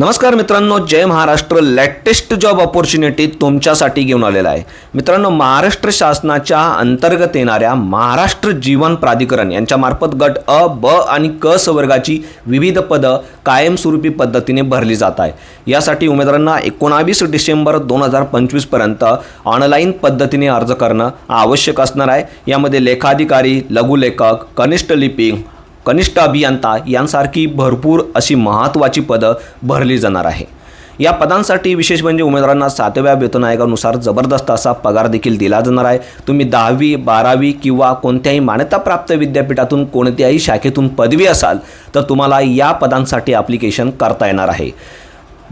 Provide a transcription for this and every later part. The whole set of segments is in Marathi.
नमस्कार मित्रांनो जय महाराष्ट्र. लेटेस्ट जॉब ऑपॉर्च्युनिटी तुमच्यासाठी घेऊन आलेला आहे. मित्रांनो महाराष्ट्र शासनाच्या अंतर्गत येणाऱ्या महाराष्ट्र जीवन प्राधिकरण यांच्यामार्फत गट अ ब आणि क संवर्गाची विविध पदं कायमस्वरूपी पद्धतीने भरली जात आहे. यासाठी उमेदवारांना एकोणावीस डिसेंबर दोन हजार पंचवीसपर्यंत ऑनलाईन पद्धतीने अर्ज करणं आवश्यक असणार आहे. यामध्ये लेखाधिकारी लघुलेखक कनिष्ठ लिपिक कनिष्ठ अभियंता यांसारखी भरपूर अशी महत्त्वाची पदं भरली जाणार आहे. या पदांसाठी विशेष म्हणजे उमेदवारांना सातव्या वेतन आयोगानुसार जबरदस्त असा पगार देखील दिला जाणार आहे. तुम्ही दहावी बारावी किंवा कोणत्याही मान्यताप्राप्त विद्यापीठातून कोणत्याही शाखेतून पदवी असाल तर तुम्हाला या पदांसाठी ॲप्लिकेशन करता येणार आहे.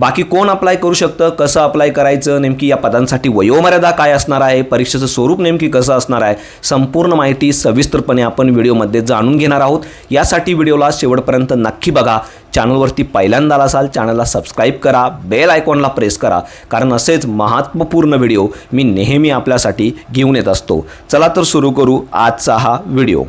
बाकी कोण अप्लाय करू शकतं कसं अप्लाय करायचं नेमकी या पदांसाठी वयोमर्यादा काय असणार आहे परीक्षेचं स्वरूप नेमकी कसं असणार आहे संपूर्ण माहिती सविस्तरपणे आपण व्हिडिओमध्ये जाणून घेणार आहोत. यासाठी व्हिडिओला शेवटपर्यंत नक्की बघा. चॅनलवरती पहिल्यांदा असाल चॅनलला सबस्क्राईब करा बेल आयकॉनला प्रेस करा कारण असेच महत्त्वपूर्ण व्हिडिओ मी नेहमी आपल्यासाठी घेऊन येत असतो. चला तर सुरू करू आजचा हा व्हिडिओ.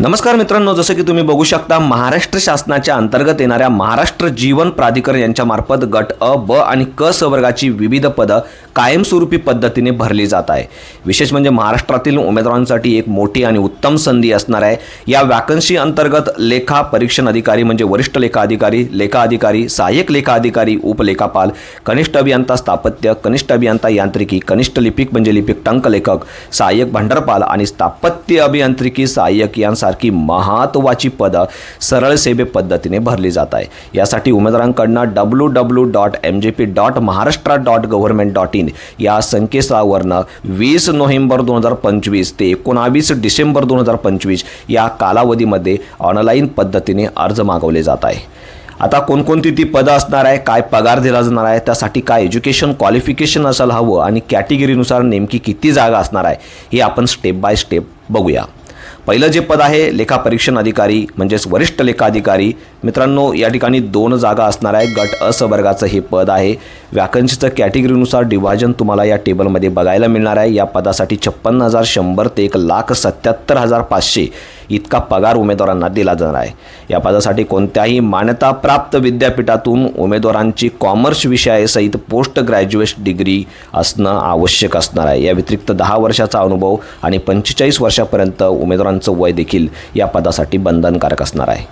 नमस्कार मित्रांनो जसं की तुम्ही बघू शकता महाराष्ट्र शासनाच्या अंतर्गत येणाऱ्या महाराष्ट्र जीवन प्राधिकरण यांच्यामार्फत गट अ ब आणि क संवर्गाची विविध पदं कायमस्वरूपी पद्धतीने भरली जात आहे. विशेष म्हणजे महाराष्ट्रातील उमेदवारांसाठी एक मोठी आणि उत्तम संधी असणार आहे. या वॅकन्सी अंतर्गत लेखा परीक्षण अधिकारी म्हणजे वरिष्ठ लेखा अधिकारी लेखा अधिकारी सहाय्यक लेखा अधिकारी उपलेखापाल कनिष्ठ अभियंता स्थापत्य कनिष्ठ अभियंता यांत्रिकी कनिष्ठ लिपिक म्हणजे लिपिक टंकलेखक सहाय्यक भांडारपाल आणि स्थापत्य अभियांत्रिकी सहाय्यक यांसारखी महत्त्वाची पदं सरळ सेवे पद्धतीने भरली जात आहे. यासाठी उमेदवारांकडनं W W dot M J P dot Maharashtra dot government dot in या संकेतस्थळावरनं वीस नोव्हेंबर दोन हजार पंचवीस ते एकोणावीस डिसेंबर दोन हजार पंचवीस या कालावधीमध्ये ऑनलाईन पद्धतीने अर्ज मागवले जात आहे. आता कोणकोणती ती पदं असणार आहे काय पगार दिला जाणार आहे त्यासाठी काय एज्युकेशन क्वालिफिकेशन असायला हवं आणि कॅटेगरीनुसार नेमकी किती जागा असणार आहे हे आपण स्टेप बाय स्टेप बघूया. पहिलं जे पद आहे लेखापरीक्षण अधिकारी म्हणजेच वरिष्ठ लेखा अधिकारी मित्रांनो या ठिकाणी दोन जागा असणार आहे गट असवर्गाचं हे पद आहे. वॅकन्सीचं कॅटेगरीनुसार डिव्हाजन तुम्हाला या टेबलमध्ये बघायला मिळणार आहे. या पदासाठी छप्पन्न हजार शंभर ते एक लाख सत्याहत्तर हजार पाचशे इतका पगार उमेदवारांना दिला जाणार आहे. या पदासाठी कोणत्याही मान्यताप्राप्त विद्यापीठातून उमेदवारांची कॉमर्स विषयासहित पोस्ट ग्रॅज्युएट डिग्री असणं आवश्यक असणार आहे. या व्यतिरिक्त दहा वर्षाचा अनुभव आणि पंचेचाळीस वर्षापर्यंत वर्षांचं वय देखील या पदासाठी बंधनकारक असणार आहे.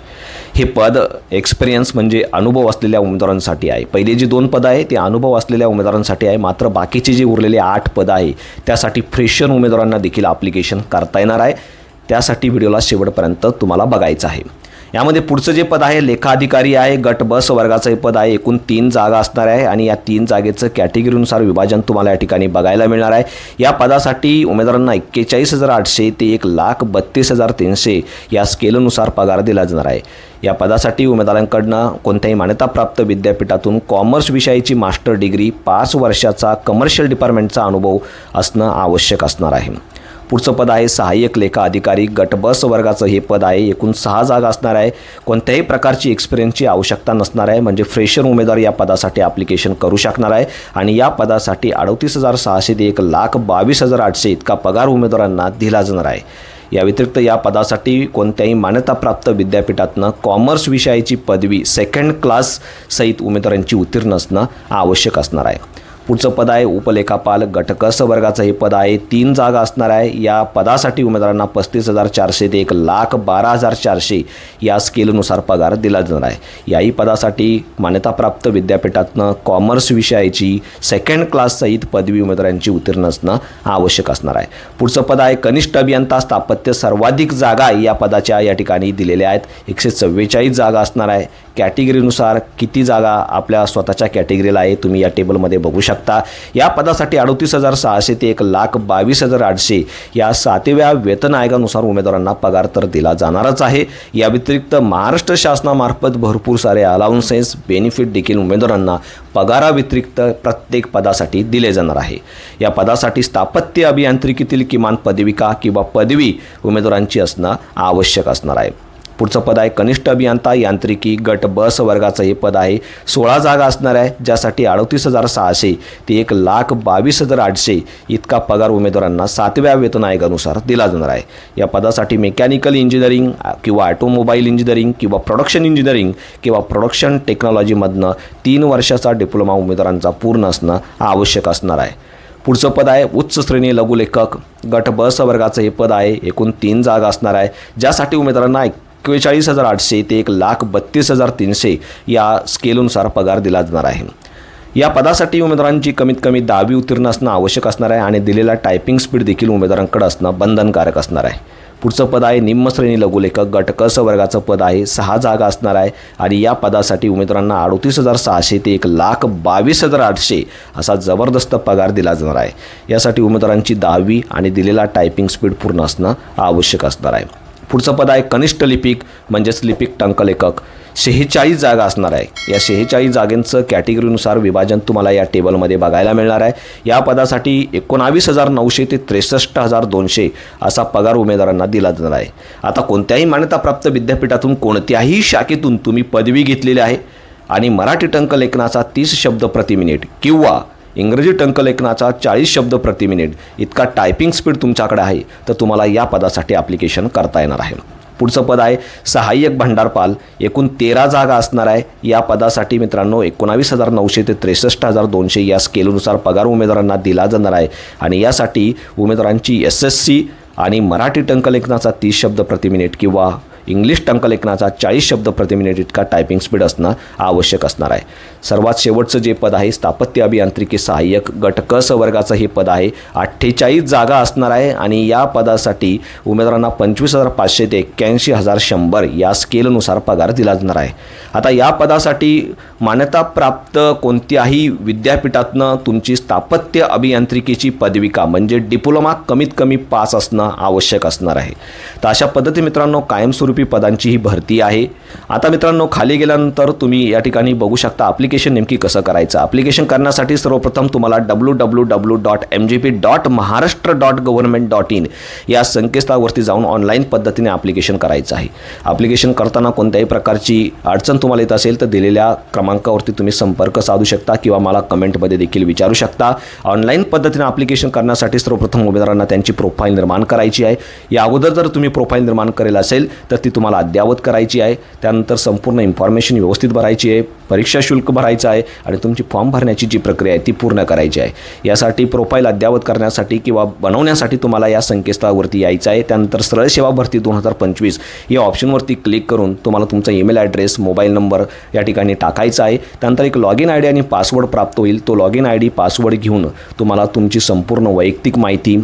हे पद एक्सपिरियन्स म्हणजे अनुभव असलेल्या उमेदवारांसाठी आहे. पहिले जी दोन पदं आहे ते अनुभव असलेल्या उमेदवारांसाठी आहे. मात्र बाकीची जी उरलेली आठ पदं आहे त्यासाठी फ्रेशर उमेदवारांना देखील ॲप्लिकेशन करता येणार आहे. त्यासाठी व्हिडिओला शेवटपर्यंत तुम्हाला बघायचं आहे. यामध्ये पुढचं जे पद आहे लेखाधिकारी आहे गट बस वर्गाचं हे पद आहे एकूण तीन जागा असणार आहे आणि या तीन जागेचं कॅटेगरीनुसार विभाजन तुम्हाला या ठिकाणी बघायला मिळणार आहे. या पदासाठी उमेदवारांना एक्केचाळीस हजार आठशे ते एक लाख बत्तीस हजार तीनशे या स्केलनुसार पगार दिला जाणार आहे. या पदासाठी उमेदवारांकडनं कोणत्याही मान्यताप्राप्त विद्यापीठातून कॉमर्स विषयाची मास्टर डिग्री पाच वर्षाचा कमर्शियल डिपार्टमेंटचा अनुभव असणं आवश्यक असणार आहे. पुढचं पद आहे सहाय्यक लेखा अधिकारी. गट बस वर्गाचं हे पद आहे. एकूण सहा जागा असणार आहे. कोणत्याही प्रकारची एक्सपिरियन्सची आवश्यकता नसणार आहे. म्हणजे फ्रेशर उमेदवार या पदासाठी ॲप्लिकेशन करू शकणार आहे. आणि या पदासाठी अडतीस हजार सहाशे ते एक लाख बावीस हजार आठशे इतका पगार उमेदवारांना दिला जाणार आहे. या व्यतिरिक्त या पदासाठी कोणत्याही मान्यताप्राप्त विद्यापीठातनं कॉमर्स विषयाची पदवी सेकंड क्लास सहित उमेदवारांची उत्तीर्ण असणं आवश्यक असणार आहे. पुढचं पद आहे उपलेखापाल गटकस वर्गाचं. हे पद आहे तीन जागा असणार आहे. या पदासाठी उमेदवारांना पस्तीस हजार चारशे ते एक लाख बारा हजार चारशे या स्केलनुसार पगार दिला जाणार आहे. याही पदासाठी मान्यताप्राप्त विद्यापीठातनं कॉमर्स विषयाची सेकंड क्लास सहित पदवी उमेदवारांची उत्तीर्ण असणं आवश्यक असणार आहे. पुढचं पद आहे कनिष्ठ अभियंता स्थापत्य सर्वाधिक जागा या पदाच्या या ठिकाणी दिलेल्या आहेत. एकशे चव्वेचाळीस जागा असणार आहे. कॅटेगरीनुसार किती जागा आपल्या स्वतःच्या कॅटेगरीला आहे तुम्ही या टेबलमध्ये बघू शकता. या पदासाठी अडतीस हजार सहाशे ते एक लाख बावीस हजार आठशे या सातव्या वेतन आयोगानुसार उमेदवारांना पगार तर दिला जाणारच आहे. या व्यतिरिक्त महाराष्ट्र शासनामार्फत भरपूर सारे अलाउन्सेस बेनिफिट देखील उमेदवारांना पगाराव्यतिरिक्त प्रत्येक पदासाठी दिले जाणार आहे. या पदासाठी स्थापत्य अभियांत्रिकीतील किमान पदविका किंवा पदवी उमेदवारांची असणं आवश्यक असणार आहे. पुढचं पद आहे कनिष्ठ अभियंता यांत्रिकी गट बस वर्गाचं हे पद आहे. सोळा जागा असणार आहे ज्यासाठी अडतीस हजार सहाशे ते एक लाख बावीस हजार आठशे इतका पगार उमेदवारांना सातव्या वेतन आयोगानुसार दिला जाणार आहे. या पदासाठी मेकॅनिकल इंजिनिअरिंग किंवा ऑटोमोबाईल इंजिनिअरिंग किंवा प्रोडक्शन इंजिनिअरिंग किंवा प्रोडक्शन टेक्नॉलॉजीमधनं तीन वर्षाचा डिप्लोमा उमेदवारांचा पूर्ण असणं आवश्यक असणार आहे. पुढचं पद आहे उच्च श्रेणी लघुलेखक. गट ब वर्गाचं हे पद आहे एकूण तीन जागा असणार आहे ज्यासाठी उमेदवारांना एक्केचाळीस हजार आठशे ते एक लाख बत्तीस हजार तीनशे या स्केलनुसार पगार दिला जाणार आहे. या पदासाठी उमेदवारांची कमीत कमी दहावी उत्तीर्ण असणं आवश्यक असणार आहे आणि दिलेला टायपिंग स्पीड देखील उमेदवारांकडे असणं बंधनकारक असणार आहे. पुढचं पद आहे निम्मश्रेणी लघुलेखक गट वर्गाचं पद आहे सहा जागा असणार आहे आणि या पदासाठी उमेदवारांना अडतीस हजार सहाशे ते एक लाख बावीस हजार आठशे असा जबरदस्त पगार दिला जाणार आहे. यासाठी उमेदवारांची दहावी आणि दिलेला टायपिंग स्पीड पूर्ण असणं आवश्यक असणार आहे. पुढचं पद आहे कनिष्ठ लिपिक म्हणजेच लिपिक टंकलेखक शेहेचाळीस जागा असणार आहे. या शेहेचाळीस जागेंचं कॅटेगरीनुसार विभाजन तुम्हाला या टेबलमध्ये बघायला मिळणार आहे. या पदासाठी एकोणावीस हजार नऊशे ते त्रेसष्ट हजार दोनशे असा पगार उमेदवारांना दिला जाणार आहे. आता कोणत्याही मान्यताप्राप्त विद्यापीठातून कोणत्याही शाखेतून तुम्ही पदवी घेतलेली आहे आणि मराठी टंकलेखनाचा तीस शब्द प्रति मिनिट किंवा इंग्रजी टंकलेखनाचा चाळीस शब्द प्रति मिनिट. इतका टायपिंग स्पीड तुमच्याकडे आहे तर तुम्हाला या पदासाठी ॲप्लिकेशन करता येणार आहे. पुढचं पद आहे सहाय्यक भंडारपाल. एकूण तेरा जागा असणार आहे. या पदासाठी मित्रांनो एकोणावीस हजार नऊशे ते त्रेसष्ट हजार दोनशे या स्केलनुसार पगार उमेदवारांना दिला जाणार आहे. आणि यासाठी उमेदवारांची एस एस सी आणि मराठी टंकलेखनाचा तीस शब्द प्रति मिनिट किंवा इंग्लिश टंकलेखनाचा चाळीस शब्द प्रति मिनिट इतका टायपिंग स्पीड असणं आवश्यक असणार आहे. सर्वात शेवटचं जे पद आहे स्थापत्य अभियांत्रिकी सहाय्यक गट क स वर्गाचं हे पद आहे. अठ्ठेचाळीस जागा असणार आहे आणि या पदासाठी उमेदवारांना पंचवीस हजार पाचशे ते एक्क्याऐंशी हजार शंभर या स्केलनुसार पगार दिला जाणार आहे. आता या पदासाठी मान्यताप्राप्त कोणत्याही विद्यापीठातनं तुमची स्थापत्य अभियांत्रिकीची पदविका म्हणजे डिप्लोमा कमीत कमी पास असणं आवश्यक असणार आहे. तर अशा पद्धती मित्रांनो कायमस्वरूपी पदांची ही भरती आहे. आता मित्रांनो खाली गेल्यानंतर तुम्ही या ठिकाणी बघू शकता ॲप्लिकेशन नेमकी कसं करायचं. ॲप्लिकेशन करण्यासाठी सर्वप्रथम तुम्हाला W W W dot M G P dot Maharashtra dot government dot in या संकेतस्थळावरती जाऊन ऑनलाईन पद्धतीने ॲप्लिकेशन करायचं आहे. ॲप्लिकेशन करताना कोणत्याही प्रकारची अडचण तुम्हाला येत असेल तर दिलेल्या क्रमांकावरती तुम्ही संपर्क साधू शकता किंवा मला कमेंटमध्ये देखील विचारू शकता. ऑनलाईन पद्धतीने ॲप्लिकेशन करण्यासाठी सर्वप्रथम उमेदवारांना त्यांची प्रोफाईल निर्माण करायची आहे. या अगोदर जर तुम्ही प्रोफाईल निर्माण करेल असेल तर ती तुम्हाला अद्ययावत करायची आहे त्यानंतर संपूर्ण इन्फॉर्मेशन व्यवस्थित भरायची आहे परीक्षा शुल्क भरायचं आहे आणि तुमची फॉर्म भरण्याची जी प्रक्रिया आहे ती पूर्ण करायची आहे. यासाठी प्रोफाईल अद्ययावत करण्यासाठी किंवा बनवण्यासाठी तुम्हाला या संकेतस्थळावरती यायचं आहे. त्यानंतर सरळ सेवा भरती दोन हजार पंचवीस. या ऑप्शनवरती क्लिक करून तुम्हाला तुमचा ईमेल ॲड्रेस मोबाईल नंबर या ठिकाणी टाकायचा आहे. त्यानंतर एक लॉग इन आय डी आणि पासवर्ड प्राप्त होईल. तो log in I D password घेऊन तुम्हाला तुमची संपूर्ण वैयक्तिक माहिती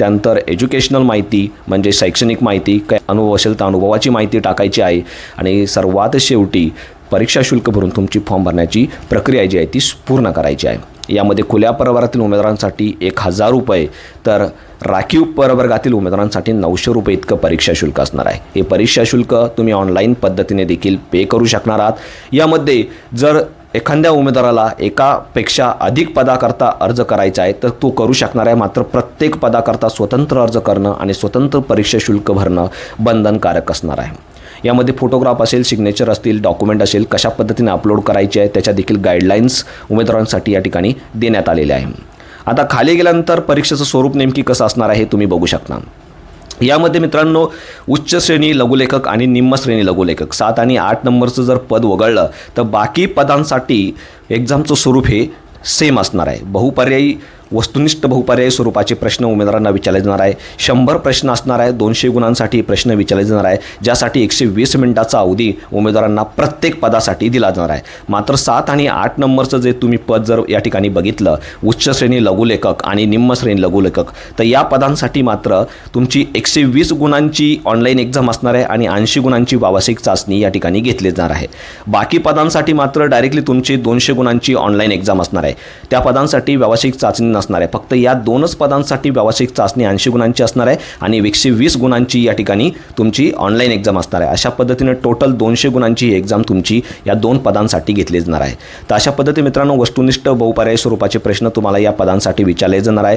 त्यानंतर एज्युकेशनल माहिती म्हणजे शैक्षणिक माहिती काय अनुभव असेल तर अनुभवाची माहिती टाकायची आहे. आणि सर्वात शेवटी परीक्षा शुल्क भरून तुमची फॉर्म भरण्याची प्रक्रिया जी आहे ती पूर्ण करायची आहे. यामध्ये खुल्या प्रवर्गातील उमेदवारांसाठी एक हजार रुपये तर राखीव प्रवर्गातील उमेदवारांसाठी नऊशे रुपये इतकं परीक्षा शुल्क असणार आहे. हे परीक्षा शुल्क तुम्ही ऑनलाईन पद्धतीने देखील पे करू शकणार आहात. यामध्ये जर एखाद्या उमेदवाराला एकापेक्षा अधिक पदाकरता अर्ज करायचा आहे तर तो करू शकणार आहे. मात्र प्रत्येक पदाकरता स्वतंत्र अर्ज करणं आणि स्वतंत्र परीक्षा शुल्क भरणं बंधनकारक असणार आहे. यामध्ये फोटोग्राफ असेल सिग्नेचर असतील डॉक्युमेंट असेल कशा पद्धतीने अपलोड करायचे आहे त्याच्या देखील गाईडलाईन्स उमेदवारांसाठी या ठिकाणी देण्यात आलेल्या आहे. आता खाली गेल्यानंतर परीक्षेचं स्वरूप नेमकी कसं असणार आहे हे तुम्ही बघू शकता. यामध्ये मित्रांनो उच्च श्रेणी लघुलेखक आणि निम्न श्रेणी लघुलेखक. सात आणि आठ नंबरचं जर पद वगळलं तर बाकी पदांसाठी एक्झामचं स्वरूप हे सेम असणार आहे. बहुपर्यायी वस्तुनिष्ठ बहुपर्यायी स्वरूपाचे प्रश्न उमेदवारांना विचारले जाणार आहे. शंभर प्रश्न असणार आहे दोनशे गुणांसाठी प्रश्न विचारले जाणार आहे. ज्यासाठी एकशे वीस मिनिटाचा अवधी उमेदवारांना प्रत्येक पदासाठी दिला जाणार आहे. मात्र सात आणि आठ नंबरचं जे तुम्ही पद जर या ठिकाणी बघितलं उच्च श्रेणी लघुलेखक आणि निम्न श्रेणी लघुलेखक तर या पदांसाठी मात्र तुमची एकशे वीस गुणांची ऑनलाईन एक्झाम असणार आहे आणि ऐंशी गुणांची व्यावसायिक चाचणी या ठिकाणी घेतली जाणार आहे. बाकी पदांसाठी मात्र डायरेक्टली तुमची दोनशे गुणांची ऑनलाईन एक्झाम असणार आहे. त्या पदांसाठी व्यावसायिक चाचणी नसणार आहे. फक्त या दोनच पदांसाठी व्यावसायिक चाचणी ऐंशी गुणांची असणार आहे आणि एकशे वीस गुणांची या ठिकाणी तुमची ऑनलाईन एक्झाम असणार आहे. अशा पद्धतीने टोटल दोनशे गुणांची ही एक्झाम तुमची या दोन पदांसाठी घेतली जाणार आहे. तर अशा पद्धती मित्रांनो वस्तुनिष्ठ बहुपर्यायी स्वरूपाचे प्रश्न तुम्हाला या पदांसाठी विचारले जाणार आहे.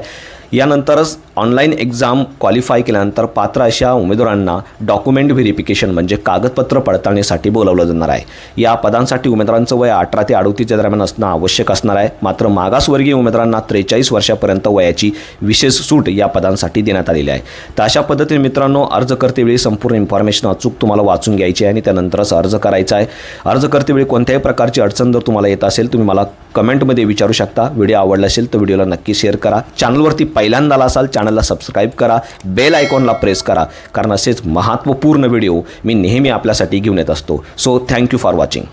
यानंतरच ऑनलाईन एक्झाम क्वालिफाय केल्यानंतर पात्र अशा उमेदवारांना डॉक्युमेंट व्हेरिफिकेशन म्हणजे कागदपत्र पडताळणीसाठी बोलावलं जाणार आहे. या पदांसाठी उमेदवारांचं वय अठरा ते अडोतीसच्या दरम्यान असणं आवश्यक असणार आहे. मात्र मागासवर्गीय उमेदवारांना त्रेचाळीस वर्षापर्यंत वयाची विशेष सूट या पदांसाठी देण्यात आलेली आहे. तर अशा पद्धतीने मित्रांनो अर्ज करतेवेळी संपूर्ण इन्फॉर्मेशन अचूक तुम्हाला वाचून घ्यायची आहे आणि त्यानंतरच अर्ज करायचा आहे. अर्ज करतेवेळी कोणत्याही प्रकारची अडचण जर तुम्हाला येत असेल तुम्ही मला कमेंटमध्ये विचारू शकता. व्हिडिओ आवडला असेल तर व्हिडिओला नक्की शेअर करा. चॅनलवरती पहिल्यांदा आला असाल चॅनलला सबस्क्राईब करा. बेल आयकॉनला प्रेस करा. कारण असेच महत्त्वपूर्ण व्हिडिओ मी नेहमी आपल्यासाठी घेऊन येत असतो. So thank you for watching